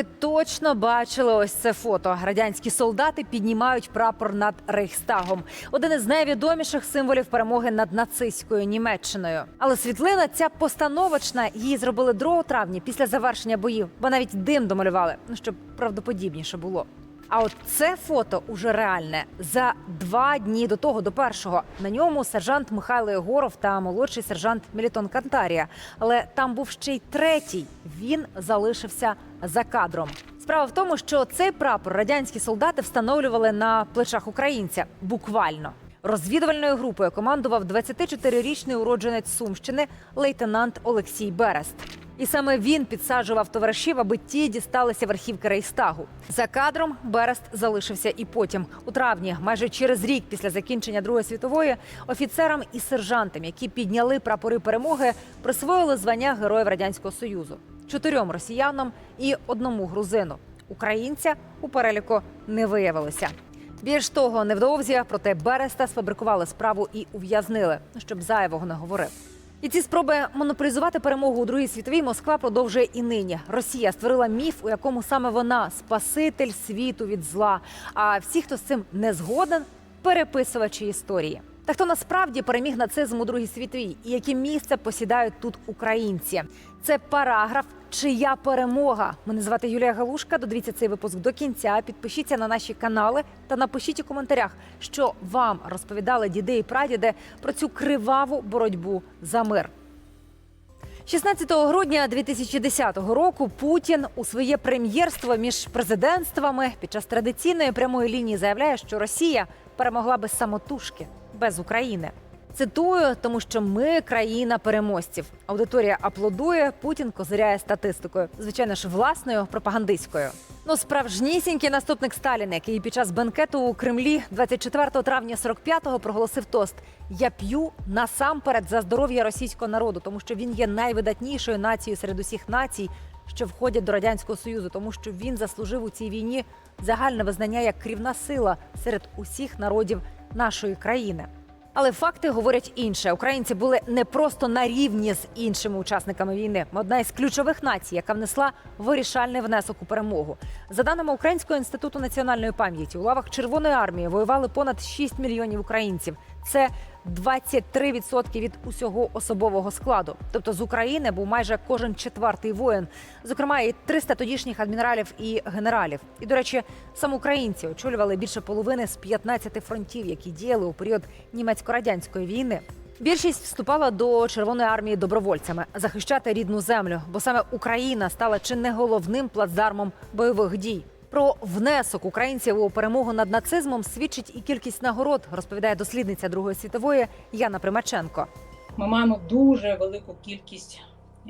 Ви точно бачили ось це фото. Радянські солдати піднімають прапор над Рейхстагом. Один із найвідоміших символів перемоги над нацистською Німеччиною. Але світлина ця постановочна. Її зробили 2 травня після завершення боїв, бо навіть дим домалювали, ну щоб правдоподібніше було. А от це фото уже реальне за два дні до того, до першого. На ньому сержант Михайло Єгоров та молодший сержант Мілітон Кантарія. Але там був ще й третій. Він залишився за кадром. Справа в тому, що цей прапор радянські солдати встановлювали на плечах українця буквально. Розвідувальною групою командував 24-річний уродженець Сумщини лейтенант Олексій Берест. І саме він підсаджував товаришів, аби ті дісталися верхівки Рейстагу. За кадром Берест залишився і потім, у травні, майже через рік після закінчення Другої світової, офіцерам і сержантам, які підняли прапори перемоги, присвоїли звання Героїв Радянського Союзу чотирьом росіянам і одному грузину. Українця у переліку не виявилося. Більш того, невдовзі проти Береста сфабрикували справу і ув'язнили, щоб зайвого не говорив. І ці спроби монополізувати перемогу у Другій світовій Москва продовжує і нині. Росія створила міф, у якому саме вона спаситель світу від зла. А всі, хто з цим не згоден, переписувачі історії. Та хто насправді переміг нацизм у Другій світовій і яке місце посідають тут українці? Це параграф Чия перемога? Мене звати Юлія Галушка. Додивіться цей випуск до кінця. Підпишіться на наші канали та напишіть у коментарях, що вам розповідали діди і прадіди про цю криваву боротьбу за мир. 16 грудня 2010 року Путін у своє прем'єрство між президентствами під час традиційної прямої лінії заявляє, що Росія перемогла без самотужки, без України. Цитую, тому що ми країна переможців. Аудиторія аплодує. Путін козиряє статистикою, звичайно ж, власною пропагандистською. Ну, справжнісінький наступник Сталіна, який під час бенкету у Кремлі 24 травня 45-го проголосив тост: Я п'ю насамперед за здоров'я російського народу, тому що він є найвидатнішою нацією серед усіх націй, що входять до радянського союзу, тому що він заслужив у цій війні загальне визнання як керівна сила серед усіх народів нашої країни. Але факти говорять інше. Українці були не просто на рівні з іншими учасниками війни. Одна із ключових націй, яка внесла вирішальний внесок у перемогу. За даними Українського інституту національної пам'яті, у лавах Червоної армії воювали понад 6 мільйонів українців. Це 23% від усього особового складу. Тобто з України був майже кожен четвертий воїн, зокрема і 300 тодішніх адміралів і генералів. І до речі, саме українці очолювали більше половини з 15 фронтів, які діяли у період німецько-радянської війни. Більшість вступала до Червоної армії добровольцями захищати рідну землю, бо саме Україна стала чи не головним плацдармом бойових дій. Про внесок українців у перемогу над нацизмом свідчить і кількість нагород, розповідає дослідниця Другої світової Яна Примаченко. Ми маємо дуже велику кількість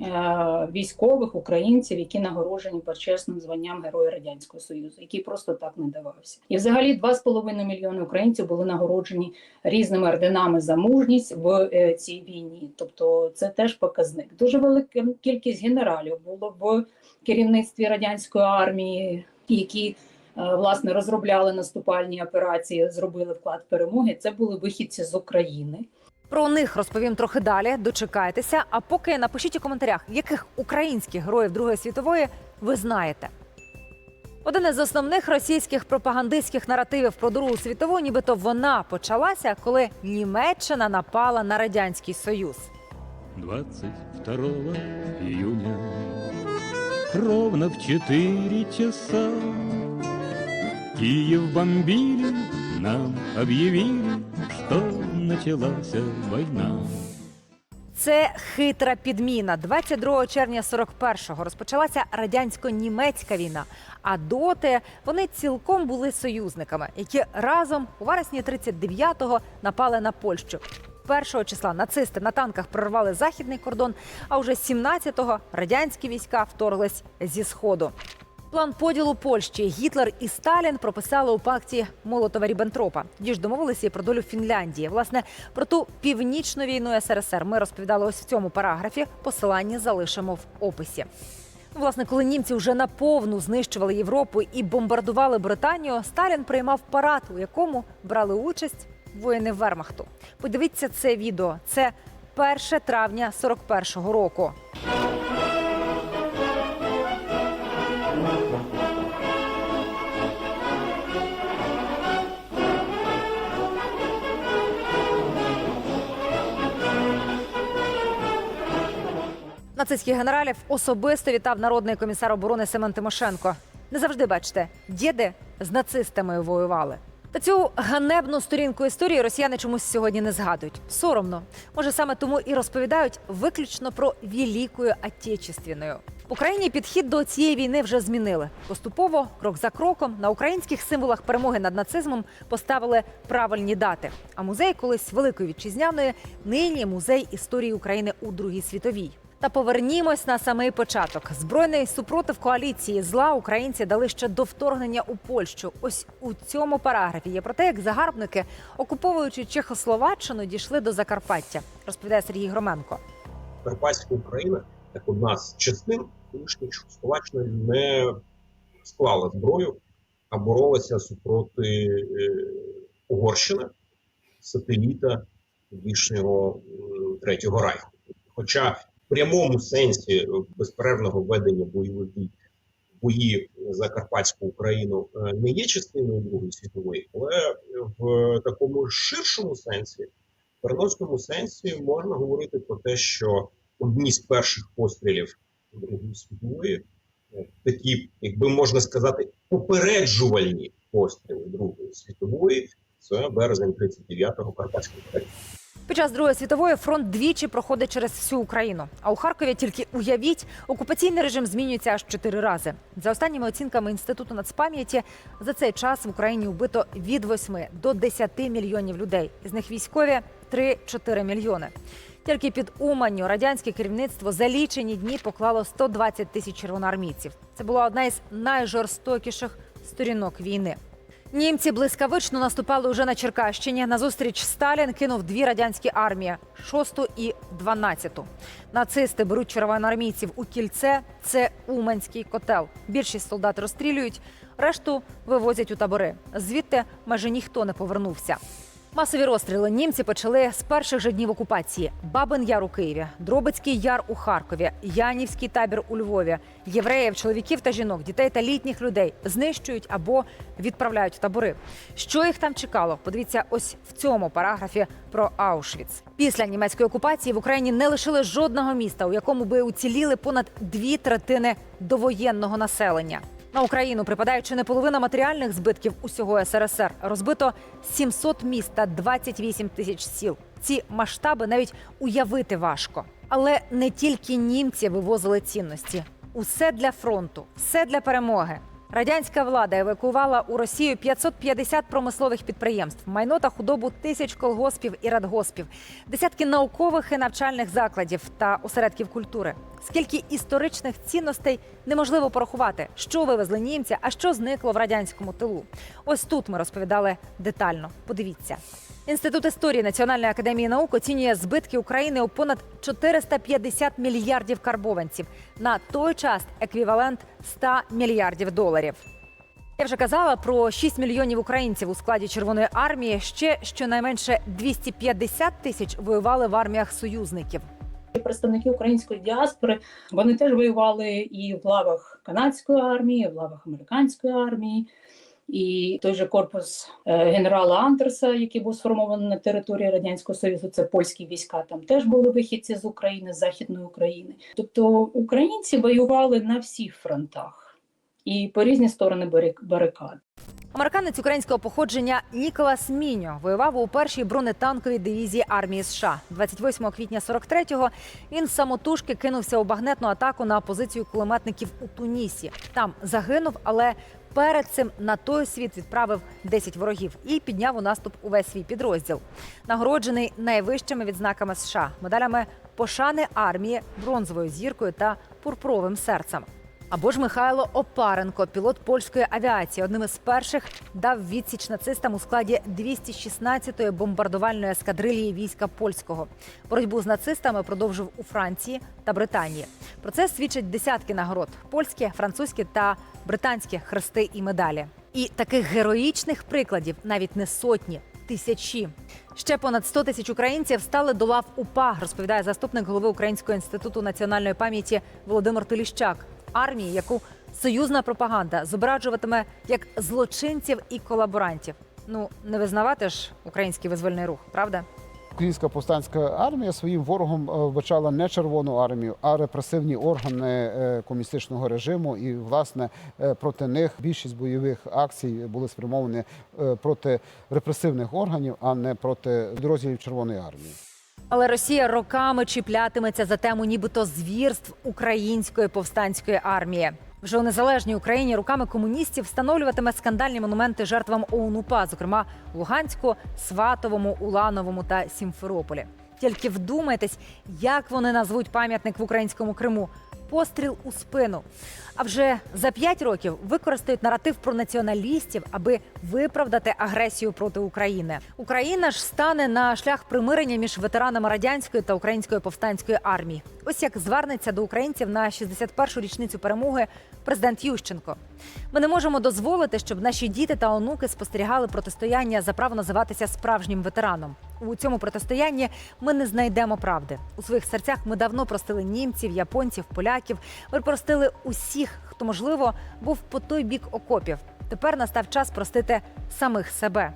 е, військових українців, які нагороджені почесним званням Героя Радянського Союзу, який просто так не давався. І взагалі 2,5 мільйони українців були нагороджені різними орденами за мужність в е, цій війні. Тобто, це теж показник. Дуже велика кількість генералів було в керівництві радянської армії, які е, Власне, розробляли наступальні операції, зробили вклад перемоги. Це були вихідці з України. Про них розповім трохи далі. Дочекайтеся. А поки напишіть у коментарях, яких українських героїв Другої світової ви знаєте. Один із основних російських пропагандистських наративів про Другу світову, нібито вона почалася, коли Німеччина напала на радянський союз. 22 июня Ровно в 4 часа Киев бомбили, нам объявили, что началась война. Це хитра підміна. 22 червня 41-го розпочалася радянсько-німецька війна. А доти вони цілком були союзниками, які разом у вересні 39-го напали на Польщу. Першого числа нацисти на танках прорвали західний кордон, а вже 17-го радянські війська вторглись зі сходу. План поділу Польщі Гітлер і Сталін прописали у пакті Молотова Ріббентропа. Тоді ж домовилися і про долю Фінляндії. Власне, про ту північну війну СРСР ми розповідали ось в цьому параграфі. Посилання залишимо в описі. Власне, коли німці вже наповну знищували Європу і бомбардували Британію, Сталін приймав парад, у якому брали участь воїни Вермахту. Подивіться це відео. Це 1 травня 41-го року. Нацистських генералів особисто вітав народний комісар оборони Семен Тимошенко. Не завжди бачите, діди з нацистами воювали. Та цю ганебну сторінку історії росіяни чомусь сьогодні не згадують. Соромно. Може, саме тому і розповідають виключно про Великою Отечественною. В Україні підхід до цієї війни вже змінили. Поступово, крок за кроком, на українських символах перемоги над нацизмом поставили правильні дати. А музей колись великої вітчизняної нині музей історії України у Другій світовій. Та повернімось на самий початок. Збройний супротив коаліції зла українці дали ще до вторгнення у Польщу. Ось у цьому параграфі є про те, як загарбники, окуповуючи Чехословаччину, дійшли до Закарпаття. Розповідає Сергій Громенко. Карпатська Україна, як одна з частин колишньої Чехословаччини, не склала зброю, а боролася супроти е, Угорщини, сателіта тодішнього м, Третього Райху. Хоча прямому сенсі е, безперервного ведення бойових дій бої за Карпатську Україну е, не є частиною Другої світової, але в такому ширшому сенсі в переносному сенсі можна говорити про те, що одні з перших пострілів Другої світової, е, такі, якби можна сказати, попереджувальні постріли Другої світової, це березень 39-го Карпатської України. Під час Другої світової фронт двічі проходить через всю Україну. А у Харкові тільки уявіть, окупаційний режим змінюється аж чотири рази. За останніми оцінками інституту нацпам'яті, за цей час в Україні вбито від 8 до 10 мільйонів людей. Із них військові 3-4 мільйони. Тільки під Уманню радянське керівництво за лічені дні поклало 120 тисяч червоноармійців. Це була одна із найжорстокіших сторінок війни. Німці блискавично наступали уже на Черкащині. Назустріч Сталін кинув дві радянські армії шосту і дванадцяту. Нацисти беруть червоноармійців у кільце. Це Уманський котел. Більшість солдат розстрілюють, решту вивозять у табори. Звідти майже ніхто не повернувся. Масові розстріли німці почали з перших же днів окупації: Бабин Яр у Києві, Дробицький Яр у Харкові, Янівський табір у Львові. Євреїв, чоловіків та жінок, дітей та літніх людей знищують або відправляють в табори. Що їх там чекало? Подивіться, ось в цьому параграфі про Аушвіц. Після німецької окупації в Україні не лишили жодного міста, у якому би уціліли понад дві третини довоєнного населення. На Україну припадає чи не половина матеріальних збитків усього СРСР. Розбито 700 міст та 28 тисяч сіл. Ці масштаби навіть уявити важко. Але не тільки німці вивозили цінності. Усе для фронту, все для перемоги. Радянська влада евакуювала у Росію 550 промислових підприємств, майно та худобу тисяч колгоспів і радгоспів, десятки наукових і навчальних закладів та осередків культури. Скільки історичних цінностей неможливо порахувати, що вивезли німці, а що зникло в радянському тилу. Ось тут ми розповідали детально. Подивіться. Інститут історії Національної академії наук оцінює збитки України у понад 450 мільярдів карбованців. На той час еквівалент 100 мільярдів доларів. Я вже казала про 6 мільйонів українців у складі Червоної армії. Ще щонайменше 250 тисяч воювали в арміях союзників. Представники української діаспори вони теж воювали і в лавах канадської армії, і в лавах американської армії. І той же корпус е, генерала Андерса, який був сформований на території радянського союзу, це польські війська. Там теж були вихідці з України, з західної України. Тобто українці воювали на всіх фронтах і по різні сторони барик- барикад. Американець українського походження Ніколас Міньо воював у першій бронетанковій дивізії армії США. 28 квітня 43-го він самотужки кинувся у багнетну атаку на позицію кулеметників у Тунісі. Там загинув, але перед цим на той світ відправив 10 ворогів і підняв у наступ увесь свій підрозділ. Нагороджений найвищими відзнаками США, медалями пошани армії, бронзовою зіркою та пурпуровим серцем. Або ж Михайло Опаренко, пілот польської авіації, одним із перших дав відсіч нацистам у складі 216-ї бомбардувальної ескадрилії війська польського. Боротьбу з нацистами продовжив у Франції та Британії. Про це свідчать десятки нагород: польські, французькі та британські хрести і медалі. І таких героїчних прикладів навіть не сотні. Тисячі ще понад 100 тисяч українців стали до лав УПА, розповідає заступник голови Українського інституту національної пам'яті Володимир Толіщак. Армії, яку союзна пропаганда зображуватиме як злочинців і колаборантів. Ну не визнавати ж український визвольний рух, правда? Українська повстанська армія своїм ворогом е, вбачала не Червону армію, а репресивні органи е, комуністичного режиму. І власне е, проти них більшість бойових акцій були спрямовані проти репресивних органів, а не проти підрозділів Червоної армії. Але Росія роками чіплятиметься за тему нібито звірств української повстанської армії. Вже у незалежній Україні руками комуністів встановлюватиме скандальні монументи жертвам ОУН-УПА, зокрема Луганську, Сватовому, Улановому та Сімферополі. Тільки вдумайтесь, як вони назвуть пам'ятник в українському Криму. Постріл у спину. А вже за п'ять років використають наратив про націоналістів, аби виправдати агресію проти України. Україна ж стане на шлях примирення між ветеранами радянської та української повстанської армії. Ось як звернеться до українців на 61-шу річницю перемоги президент Ющенко. Ми не можемо дозволити, щоб наші діти та онуки спостерігали протистояння за право називатися справжнім ветераном. У цьому протистоянні ми не знайдемо правди. У своїх серцях ми давно простили німців, японців, поляків. Ми простили усіх, хто можливо був по той бік окопів. Тепер настав час простити самих себе.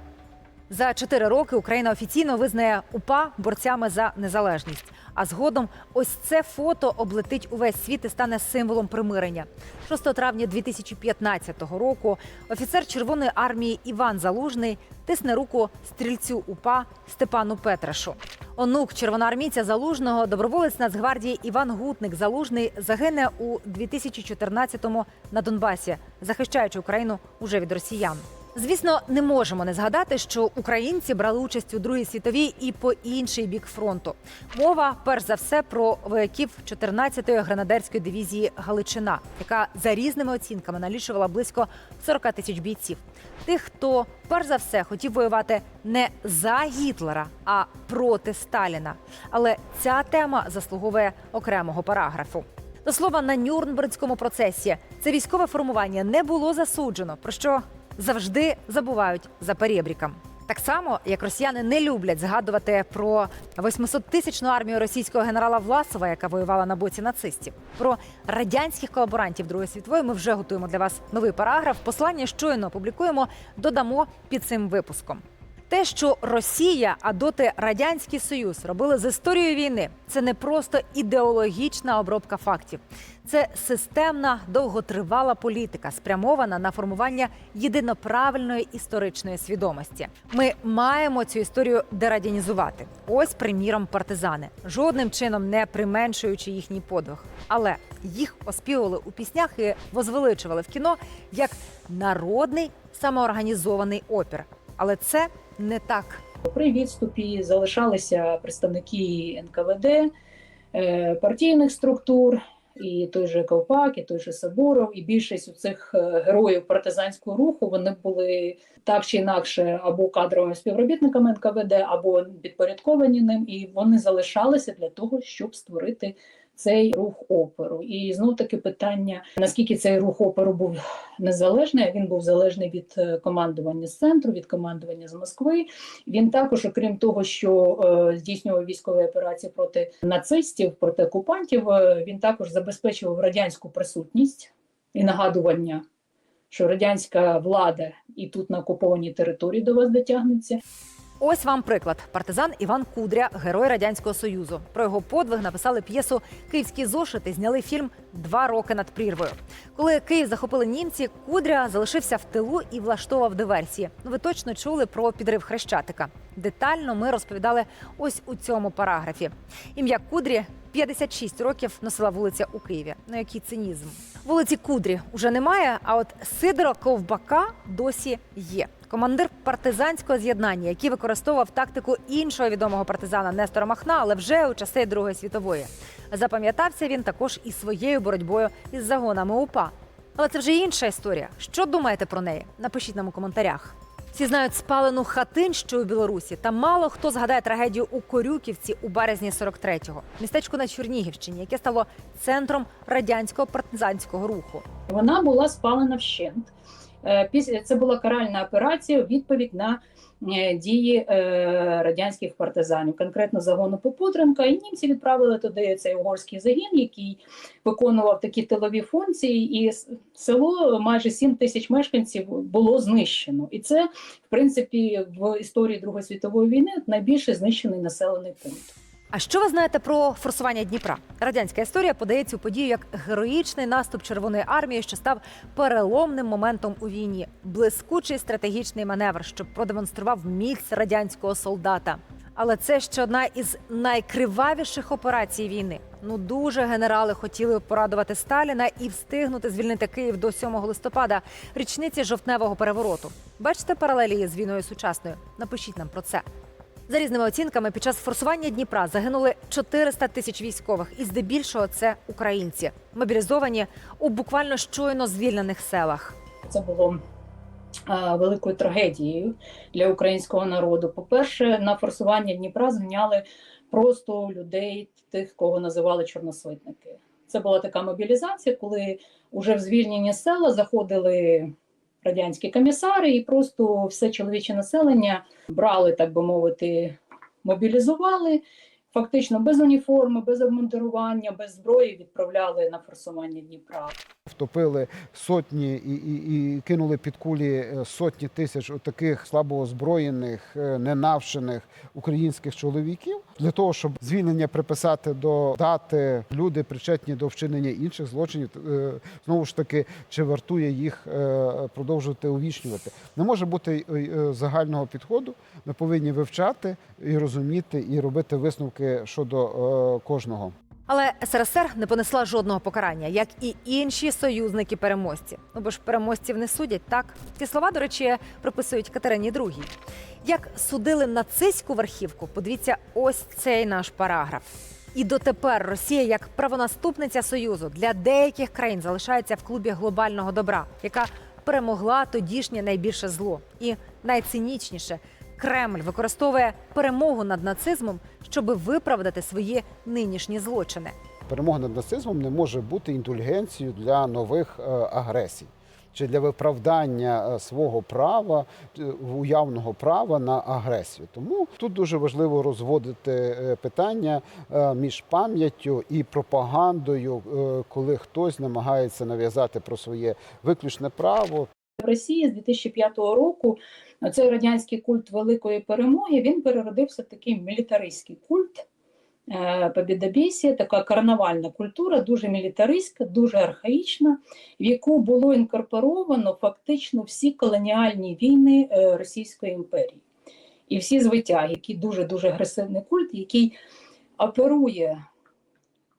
За чотири роки Україна офіційно визнає УПА борцями за незалежність. А згодом ось це фото облетить увесь світ і стане символом примирення. 6 травня 2015 року офіцер Червоної армії Іван Залужний тисне руку стрільцю УПА Степану Петрашу. Онук червоноармійця Залужного, доброволець Нацгвардії Іван Гутник Залужний загине у 2014-му на Донбасі, захищаючи Україну уже від росіян. Звісно, не можемо не згадати, що українці брали участь у Другій світовій і по інший бік фронту. Мова перш за все про вояків 14-ї гранадерської дивізії Галичина, яка за різними оцінками налічувала близько 40 тисяч бійців. Тих, хто перш за все хотів воювати не за Гітлера, а проти Сталіна. Але ця тема заслуговує окремого параграфу. До слова, на Нюрнбергському процесі це військове формування не було засуджено, про що завжди забувають за перебріком. Так само, як росіяни не люблять згадувати про 800-тисячну армію російського генерала Власова, яка воювала на боці нацистів. Про радянських колаборантів Другої світової ми вже готуємо для вас новий параграф. Послання щойно опублікуємо, додамо під цим випуском. Те, що Росія, а доти Радянський Союз робили з історією війни, це не просто ідеологічна обробка фактів, це системна довготривала політика, спрямована на формування єдиноправильної історичної свідомості. Ми маємо цю історію дерадянізувати. Ось, приміром, партизани, жодним чином не применшуючи їхній подвиг, але їх оспівували у піснях і возвеличували в кіно як народний самоорганізований опір. Але це не так. При відступі залишалися представники НКВД, е, партійних структур, і той же Ковпак, і той же Соборов, і більшість у цих е, героїв партизанського руху вони були так чи інакше або кадровими співробітниками НКВД, або підпорядковані ним, і вони залишалися для того, щоб створити цей рух оперу. І знов таки питання: наскільки цей рух оперу був незалежний? Він був залежний від е, командування з центру, від командування з Москви. Він також, окрім того, що е, здійснював військові операції проти нацистів, проти окупантів, е, він також забезпечував радянську присутність і нагадування. Що радянська влада і тут на окупованій території до вас дотягнеться, Ось вам приклад: партизан Іван Кудря, герой радянського союзу. Про його подвиг написали п'єсу Київські зошити. Зняли фільм Два роки над прірвою. Коли Київ захопили німці, Кудря залишився в тилу і влаштовував диверсії. Ну, ви точно чули про підрив хрещатика. Детально ми розповідали ось у цьому параграфі. Ім'я Кудрі 56 років носила вулиця у Києві. Ну який цинізм. Вулиці Кудрі уже немає. А от Сидора Ковбака досі є. Командир партизанського з'єднання, який використовував тактику іншого відомого партизана Нестора Махна, але вже у часи Другої світової. Запам'ятався він також і своєю боротьбою із загонами УПА. Але це вже інша історія. Що думаєте про неї? Напишіть нам у коментарях. Всі знають спалену хатинщу у Білорусі, та мало хто згадає трагедію у Корюківці у березні 43-го. Містечко на Чернігівщині, яке стало центром радянського партизанського руху. Вона була спалена вщент. Е, Після це була каральна операція у відповідь на е, дії е, радянських партизанів, конкретно загону Попутренка. І німці відправили туди цей угорський загін, який виконував такі тилові функції, і село майже 7 тисяч мешканців було знищено. І це, в принципі, в історії Другої світової війни найбільше знищений населений пункт. А що ви знаєте про форсування Дніпра? Радянська історія подає цю подію як героїчний наступ Червоної армії, що став переломним моментом у війні. Блискучий стратегічний маневр, що продемонстрував міць радянського солдата. Але це ще одна із найкривавіших операцій війни. Ну дуже генерали хотіли порадувати Сталіна і встигнути звільнити Київ до 7 листопада, річниці жовтневого перевороту. Бачите паралелі з війною сучасною? Напишіть нам про це. За різними оцінками, під час форсування Дніпра загинули 400 тисяч військових, і здебільшого це українці, мобілізовані у буквально щойно звільнених селах. Це було е, великою трагедією для українського народу. По-перше, на форсування Дніпра зганяли просто людей, тих, кого називали чорносвитники. Це була така мобілізація, коли вже в звільнені села заходили радянські комісари, і просто все чоловіче населення брали, так би мовити, мобілізували. Фактично без уніформи, без обмундирування, без зброї відправляли на форсування Дніпра. Втопили сотні і, і, і кинули під кулі е, сотні тисяч таких слабо озброєних, е, ненавчених українських чоловіків для того, щоб звільнення приписати до дати люди причетні до вчинення інших злочинів. е, Знову ж таки, чи вартує їх продовжувати увічнювати? Не може бути загального підходу. Ми повинні вивчати і розуміти, і робити висновки щодо кожного. Але СРСР не понесла жодного покарання, як і інші союзники переможці. Ну бо ж переможців не судять, так ці слова, до речі, приписують Катерині II. Як судили нацистську верхівку, подивіться ось цей наш параграф. І дотепер Росія, як правонаступниця Союзу для деяких країн залишається в клубі глобального добра, яка перемогла тодішнє найбільше зло. І найцинічніше Кремль використовує перемогу над нацизмом, щоб виправдати свої нинішні злочини. Перемога над нацизмом не може бути індульгенцією для нових е, агресій чи для виправдання е, свого права, е, уявного права на агресію. Тому тут дуже важливо розводити питання між пам'яттю і пропагандою, коли хтось намагається нав'язати про своє виключне право. В Росії з 2005 року цей радянський культ великої перемоги він переродився в такий мілітаристський культ. е, така карнавальна культура, дуже мілітаристська, дуже архаїчна, в яку було інкорпоровано фактично всі колоніальні війни е, Російської імперії. І всі звитяги, який дуже-дуже агресивний культ, який оперує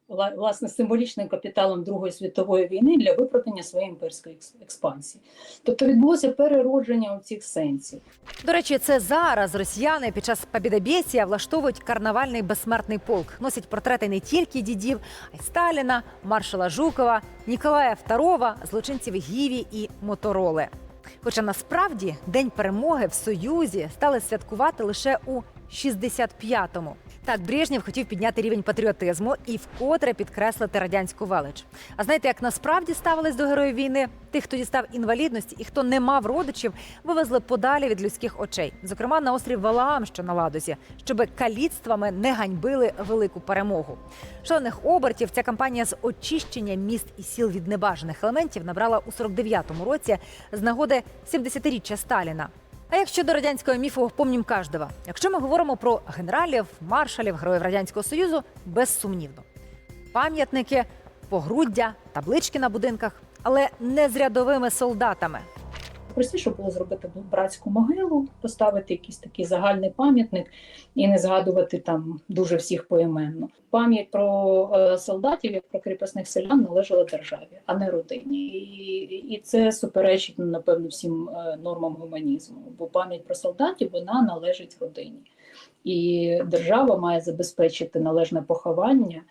власне символічним капіталом Другої світової війни для виправдання своєї імперської експансії. Тобто відбулося переродження у цих сенсів. До речі, це зараз росіяни під час Побєдобєсія влаштовують карнавальний безсмертний полк. Носять портрети не тільки дідів, а й Сталіна, маршала Жукова, Ніколая II, злочинців Гіві і Мотороли. Хоча насправді День перемоги в Союзі стали святкувати лише у 65-му. Так, Брежнєв хотів підняти рівень патріотизму і вкотре підкреслити радянську велич. А знаєте, як насправді ставились до героїв війни? Тих, хто дістав інвалідності і хто не мав родичів, вивезли подалі від людських очей, зокрема на острів Валаам, що на ладозі, щоб каліцтвами не ганьбили велику перемогу. Шалених обертів ця кампанія з очищення міст і сіл від небажаних елементів набрала у 49-му році з нагоди 70-річчя Сталіна. А як щодо радянського міфу помнім кожного, якщо ми говоримо про генералів, маршалів, героїв радянського союзу, безсумнівно. Пам'ятники, погруддя, таблички на будинках, але не з рядовими солдатами. Простіше було зробити братську могилу, поставити якийсь такий загальний пам'ятник і не згадувати там дуже всіх поіменно. Пам'ять про е, солдатів, як про кріпосних селян, належала державі, а не родині. І, і це суперечить ну, напевно всім е, нормам гуманізму. Бо пам'ять про солдатів вона належить родині, і держава має забезпечити належне поховання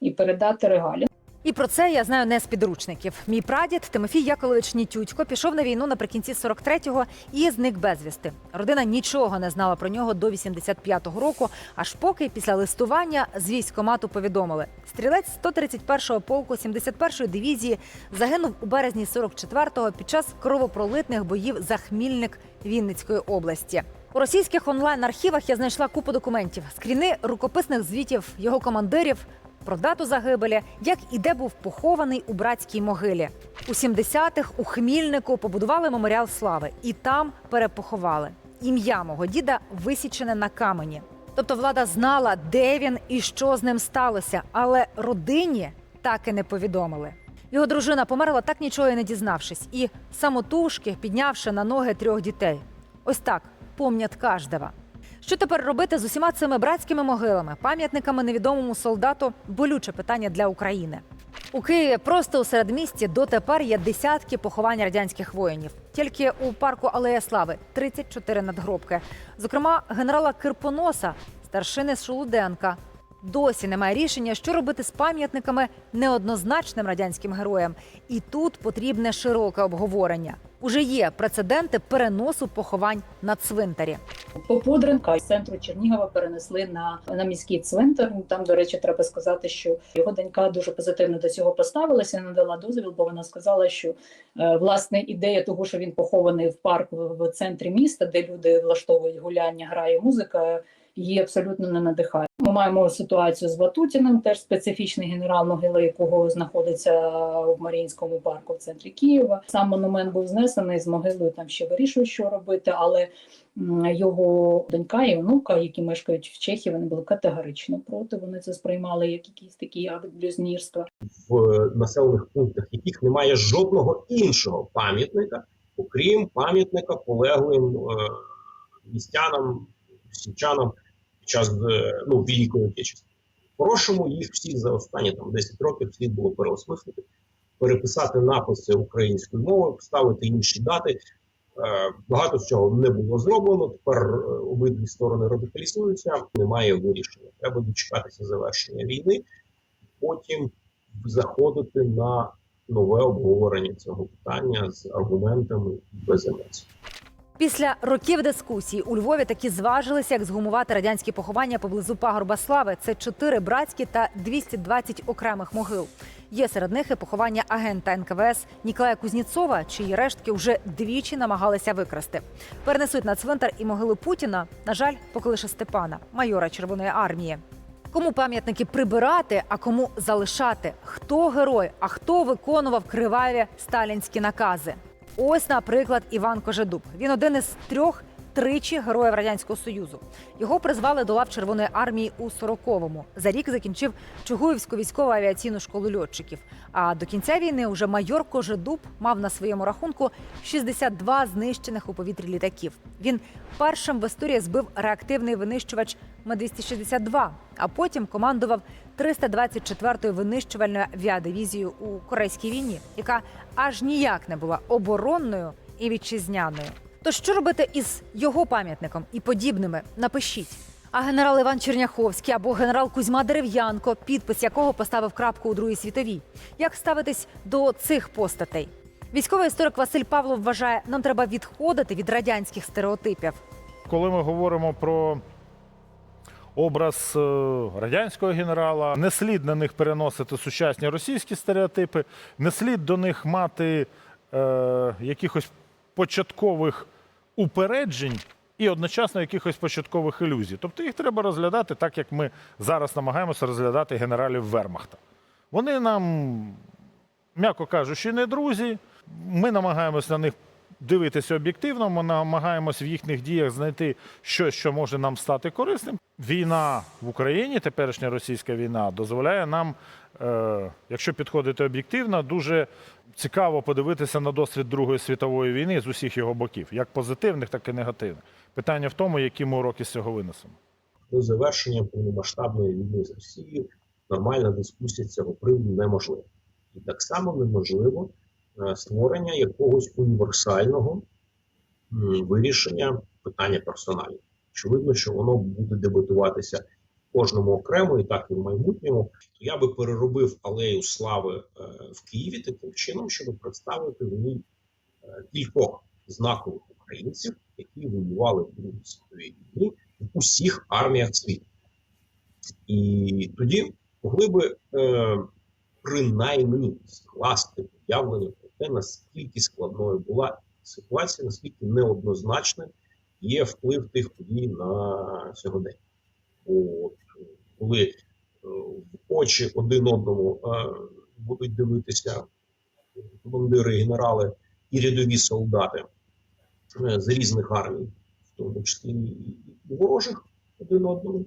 і передати регалії. І про це я знаю не з підручників. Мій прадід Тимофій Яковлевич Нітютько пішов на війну наприкінці 43-го і зник безвісти. Родина нічого не знала про нього до 85-го року, аж поки після листування з військкомату повідомили. Стрілець 131-го полку 71-ї дивізії загинув у березні 44-го під час кровопролитних боїв за Хмільник Вінницької області. У російських онлайн-архівах я знайшла купу документів, скріни рукописних звітів його командирів, про дату загибелі, як і де був похований у братській могилі. У 70-х у Хмільнику побудували меморіал слави і там перепоховали. Ім'я мого діда висічене на камені. Тобто влада знала, де він і що з ним сталося, але родині так і не повідомили. Його дружина померла так нічого і не дізнавшись, і самотужки піднявши на ноги трьох дітей. Ось так помнять кожного. Що тепер робити з усіма цими братськими могилами, пам'ятниками невідомому солдату? Болюче питання для України. У Києві просто у середмісті дотепер є десятки поховань радянських воїнів. Тільки у парку Алея Слави 34 надгробки. Зокрема, генерала Кирпоноса, старшини Шолуденка. Досі немає рішення, що робити з пам'ятниками неоднозначним радянським героям. І тут потрібне широке обговорення. Уже є прецеденти переносу поховань на цвинтарі. Попудренка з центру Чернігова перенесли на, на міський цвинтар. Там, до речі, треба сказати, що його донька дуже позитивно до цього поставилася, не дала дозвіл, бо вона сказала, що е, власне ідея того, що він похований в парку в центрі міста, де люди влаштовують гуляння, грає музика. Її абсолютно не надихає. Ми маємо ситуацію з Ватутіним, теж специфічний генерал, могила якого знаходиться в Маріїнському парку в центрі Києва. Сам монумент був знесений з могилою. Там ще вирішують, що робити, але його донька і онука, які мешкають в Чехії, вони були категорично проти. Вони це сприймали як якийсь такий акт блюзнірства. в населених пунктах, яких немає жодного іншого пам'ятника, окрім пам'ятника полеглим е, містянам, січанам під час е, ну, Великої Отечества. По-хорошому їх всіх за останні там 10 років слід було переосмислити, переписати написи українською мовою, ставити інші дати. Е, Багато з цього не було зроблено. Тепер е, обидві сторони радикалізуються. Немає вирішення. Треба дочекатися завершення війни, потім заходити на нове обговорення цього питання з аргументами без емоцій. Після років дискусій у Львові таки зважилися, як згумувати радянські поховання поблизу пагорба слави. Це чотири братські та 220 окремих могил. Є серед них і поховання агента НКВС Ніколая Кузніцова, чиї рештки вже двічі намагалися викрасти. Перенесуть на цвинтар і могилу Путіна. На жаль, поки лише Степана, майора Червоної армії. Кому пам'ятники прибирати, а кому залишати? Хто герой, а хто виконував криваві сталінські накази? Ось, наприклад, Іван Кожедуб. Він один із трьох тричі героїв радянського союзу. Його призвали до лав Червоної армії у 40-му. За рік закінчив Чугуївську військову авіаційну школу льотчиків. А до кінця війни уже майор Кожедуб мав на своєму рахунку 62 знищених у повітрі літаків. Він першим в історії збив реактивний винищувач М-262, а потім командував 324-ю винищувальною авіадивізією у Корейській війні, яка аж ніяк не була оборонною і вітчизняною. То що робити із його пам'ятником і подібними? Напишіть. А генерал Іван Черняховський або генерал Кузьма Дерев'янко, підпис якого поставив крапку у Другій світовій. Як ставитись до цих постатей? Військовий історик Василь Павлов вважає, нам треба відходити від радянських стереотипів. коли ми говоримо про образ е, радянського генерала, не слід на них переносити сучасні російські стереотипи, не слід до них мати е, якихось початкових упереджень. І одночасно якихось початкових ілюзій. Тобто їх треба розглядати так, як ми зараз намагаємося розглядати генералів Вермахта. Вони нам, м'яко кажучи, не друзі. Ми намагаємося на них дивитися об'єктивно. Ми намагаємось в їхніх діях знайти щось, що може нам стати корисним. Війна в Україні, теперішня російська війна, дозволяє нам, е, якщо підходити об'єктивно, дуже цікаво подивитися на досвід Другої світової війни з усіх його боків, як позитивних, так і негативних. Питання в тому, які ми уроки з цього винесемо. До завершення повномасштабної війни з Росією нормальна дискусія цього приводу неможлива. І так само неможливо е, створення якогось універсального вирішення питання персоналів. Очевидно, що воно буде дебатуватися кожному окремо, і так і в майбутньому, то я би переробив алею слави е, в Києві таким чином, щоб представити в ній е, кількох знакових українців, які воювали в Другій світовій війні в усіх арміях світу. І тоді могли би е, принаймні скласти уявлення про те, наскільки складною була ситуація, наскільки неоднозначним є вплив тих подій на сьогодення. Коли е, в очі один одному е, будуть дивитися командири, генерали і рядові солдати е, з різних армій, в тому числі ворожих один одному.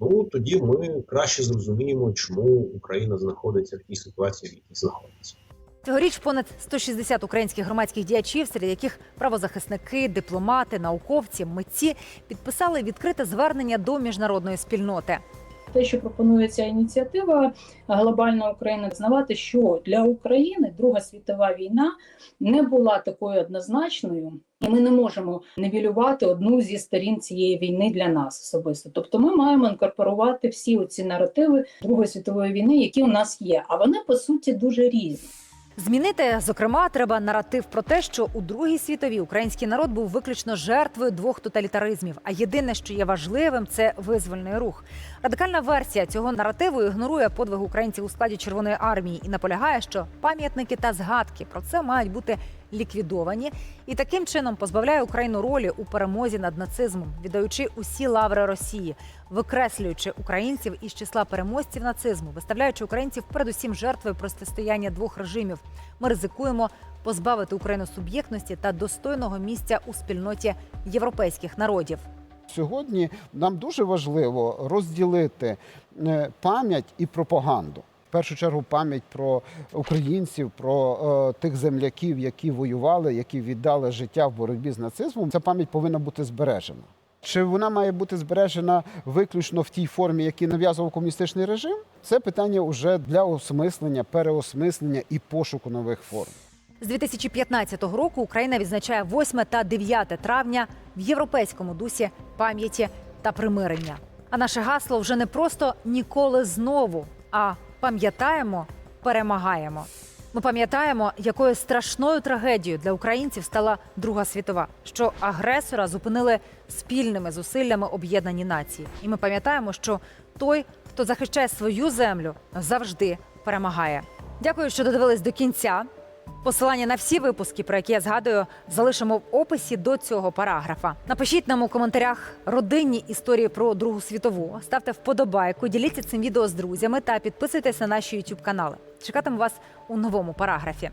Ну тоді ми краще зрозуміємо, чому Україна знаходиться в тій ситуації, в якій знаходиться. Цьогоріч понад 160 українських громадських діячів, серед яких правозахисники, дипломати, науковці, митці підписали відкрите звернення до міжнародної спільноти. Те, що пропонується ініціатива глобальна Україна, визнавати, що для України Друга світова війна не була такою однозначною, і ми не можемо нівелювати одну зі сторін цієї війни для нас особисто. Тобто, ми маємо інкорпорувати всі оці наративи Другої світової війни, які у нас є. А вони по суті дуже різні. Змінити, зокрема, треба наратив про те, що у Другій світовій український народ був виключно жертвою двох тоталітаризмів. А єдине, що є важливим, це визвольний рух. Радикальна версія цього наративу ігнорує подвиг українців у складі Червоної армії і наполягає, що пам'ятники та згадки про це мають бути ліквідовані, і таким чином позбавляє Україну ролі у перемозі над нацизмом, віддаючи усі лаври Росії, викреслюючи українців із числа переможців нацизму, виставляючи українців передусім жертвою протистояння двох режимів. Ми ризикуємо позбавити Україну суб'єктності та достойного місця у спільноті європейських народів. Сьогодні нам дуже важливо розділити е, пам'ять і пропаганду. Першу чергу пам'ять про українців, про е, тих земляків, які воювали, які віддали життя в боротьбі з нацизмом. Ця пам'ять повинна бути збережена. Чи вона має бути збережена виключно в тій формі, які нав'язував комуністичний режим? Це питання вже для осмислення, переосмислення і пошуку нових форм. З 2015 року Україна відзначає 8 та 9 травня в європейському дусі пам'яті та примирення. А наше гасло вже не просто ніколи знову, а пам'ятаємо, перемагаємо. Ми пам'ятаємо, якою страшною трагедією для українців стала Друга світова, що агресора зупинили спільними зусиллями об'єднані нації. І ми пам'ятаємо, що той, хто захищає свою землю, завжди перемагає. Дякую, що додивились до кінця. Посилання на всі випуски, про які я згадую, залишимо в описі до цього параграфа. Напишіть нам у коментарях родинні історії про Другу світову. Ставте вподобайку, діліться цим відео з друзями та підписуйтесь на наші youtube канали. Чекатиму вас у новому параграфі.